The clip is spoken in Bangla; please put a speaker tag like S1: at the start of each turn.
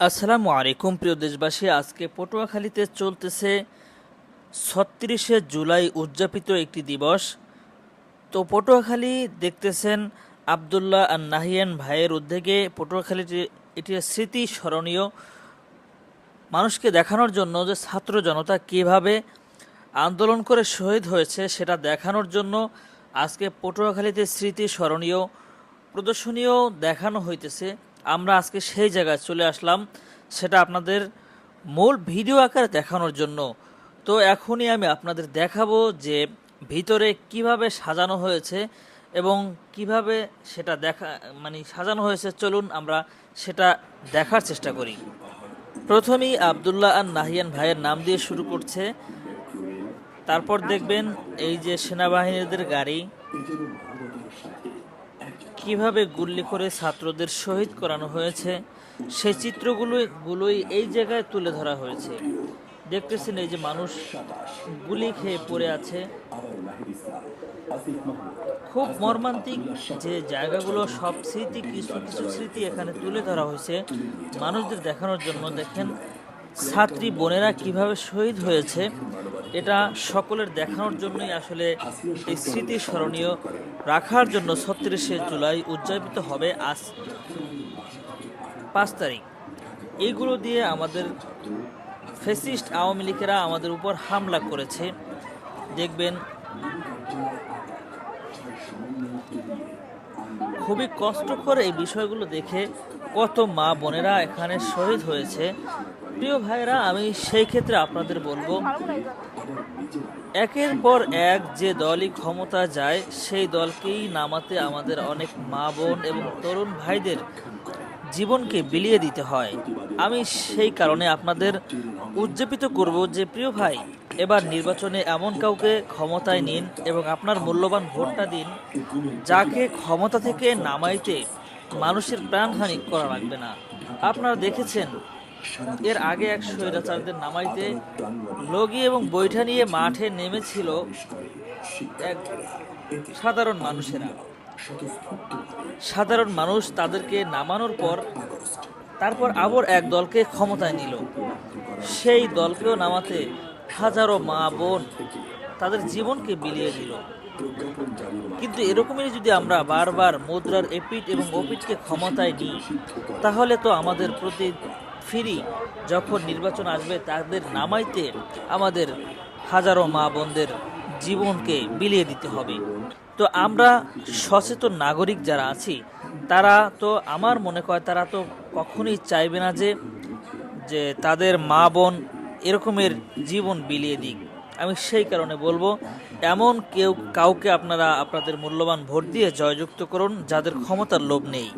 S1: আসসালামু আলাইকুম, প্রিয় দেশবাসী। আজকে পটুয়াখালীতে চলতেছে ছত্রিশে জুলাই উদযাপিত একটি দিবস। তো পটুয়াখালী দেখতেছেন আবদুল্লাহ আর নাহিয়ান ভাইয়ের উদ্যোগে পটুয়াখালীটি এটি স্মৃতি স্মরণীয় মানুষকে দেখানোর জন্য যে ছাত্র জনতা কীভাবে আন্দোলন করে শহীদ হয়েছে সেটা দেখানোর জন্য আজকে পটুয়াখালীতে স্মৃতি স্মরণীয় প্রদর্শনীয় দেখানো হইতেছে। আমরা আজকে সেই জায়গায় চলে আসলাম, সেটা আপনাদের মূল ভিডিও আকারে দেখানোর জন্য। তো এখনই আমি আপনাদের দেখাবো যে ভিতরে কীভাবে সাজানো হয়েছে এবং কীভাবে সেটা দেখা মানে সাজানো হয়েছে। চলুন আমরা সেটা দেখার চেষ্টা করি। প্রথমেই আবদুল্লাহ আর নাহিয়ান ভাইয়ের নাম দিয়ে শুরু করছে। তারপর দেখবেন এই যে সেনাবাহিনীদের গাড়ি। কীভাবে গুল্লি করে ছাত্রদের শহীদ করানো হয়েছে সেই চিত্রগুলোই গুলোই এই জায়গায় তুলে ধরা হয়েছে। দেখতেছেন এই যে মানুষ গুলি খেয়ে পড়ে আছে। খুব মর্মান্তিক যে জায়গাগুলো, সব স্মৃতি, কিছু কিছু স্মৃতি এখানে তুলে ধরা হয়েছে। মানুষদের দেখানোর জন্য দেখেন, ছাত্রী বোনেরা কীভাবে শহীদ হয়েছে। এটা সকলের দেখানোর জন্যই আসলে এই স্মৃতি স্মরণীয় রাখার জন্য ছত্রিশে জুলাই উদযাপিত হবে আজ পাঁচ তারিখ। এইগুলো দিয়ে আমাদের ফেসিস্ট আওয়ামী লীগেরা আমাদের উপর হামলা করেছে। দেখবেন খুবই কষ্টকর এই বিষয়গুলো দেখে কত মা বোনেরা এখানে শহীদ হয়েছে। প্রিয় ভাইরা আমি সেই ক্ষেত্রে আপনাদের বলব একের পর এক যে দলই ক্ষমতা যায়, সেই দলকেই নামাতে আমাদের অনেক মা বোন এবং তরুণ ভাইদের জীবনকে বিলিয়ে দিতে হয়। আমি সেই কারণে আপনাদের উদযাপিত করব যে, প্রিয় ভাই, এবার নির্বাচনে এমন কাউকে ক্ষমতায় নিন এবং আপনার মূল্যবান ভোটটা দিন, যাকে ক্ষমতা থেকে নামাইতে মানুষের প্রাণহানি করা লাগবে না। আপনারা দেখেছেন এর আগে এক স্বৈরাচারদের নামাইতে লগি এবং বৈঠা নিয়ে মাঠে নেমেছিল এক সাধারণ মানুষেরা। সাধারণ মানুষ তাদেরকে নামানোর পর তারপর আবার এক দলকে ক্ষমতায় নিল। সেই দলকেও নামাতে হাজারো মা বোন তাদের জীবনকে বিলিয়ে দিল। কিন্তু এরকমই যদি আমরা বারবার মুদ্রার এপিট এবং ওপিটকে ক্ষমতায় নিই, তাহলে তো আমাদের প্রতি ফিরি যখন নির্বাচন আসবে, তাদের নামাইতে আমাদের হাজারো মা বোনদের জীবনকে বিলিয়ে দিতে হবে। তো আমরা সচেতন নাগরিক যারা আছি, তারা তো আমার মনে হয় তারা তো কখনোই চাইবে না যে যে তাদের মা বোন এরকমের জীবন বিলিয়ে দিক। আমি সেই কারণে বলব, এমন কেউ কাউকে আপনারা, আপনাদের মূল্যবান ভোট দিয়ে জয়যুক্ত করুন যাদের ক্ষমতার লোভ নেই।